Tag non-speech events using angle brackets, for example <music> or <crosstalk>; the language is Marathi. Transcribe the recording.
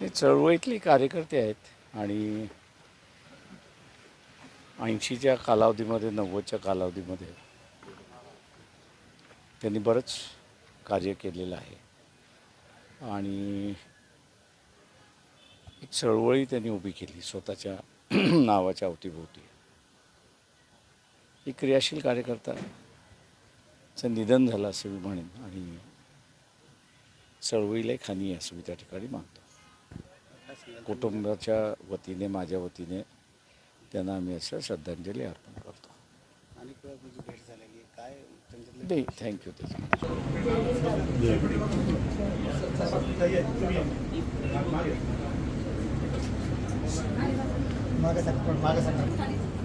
हे चळवळीतले कार्यकर्ते आहेत आणि ऐंशीच्या कालावधीमध्ये नव्वदच्या कालावधीमध्ये त्यांनी बरंच कार्य केलेलं आहे. आणि एक चळवळी त्यांनी उभी केली स्वतःच्या <clears throat> नावाच्या अवतीभोवती. एक क्रियाशील कार्यकर्ताचं निधन झालं असं मी म्हणेन. आणि चळवळीला एक हानी आहे असं मी त्या ठिकाणी मानतो कुटुंबाच्या वतीने माझ्या वतीने त्यांना आम्ही असं श्रद्धांजली अर्पण करतो. काय नाही थँक्यू त्याचं मागे सर मागे सर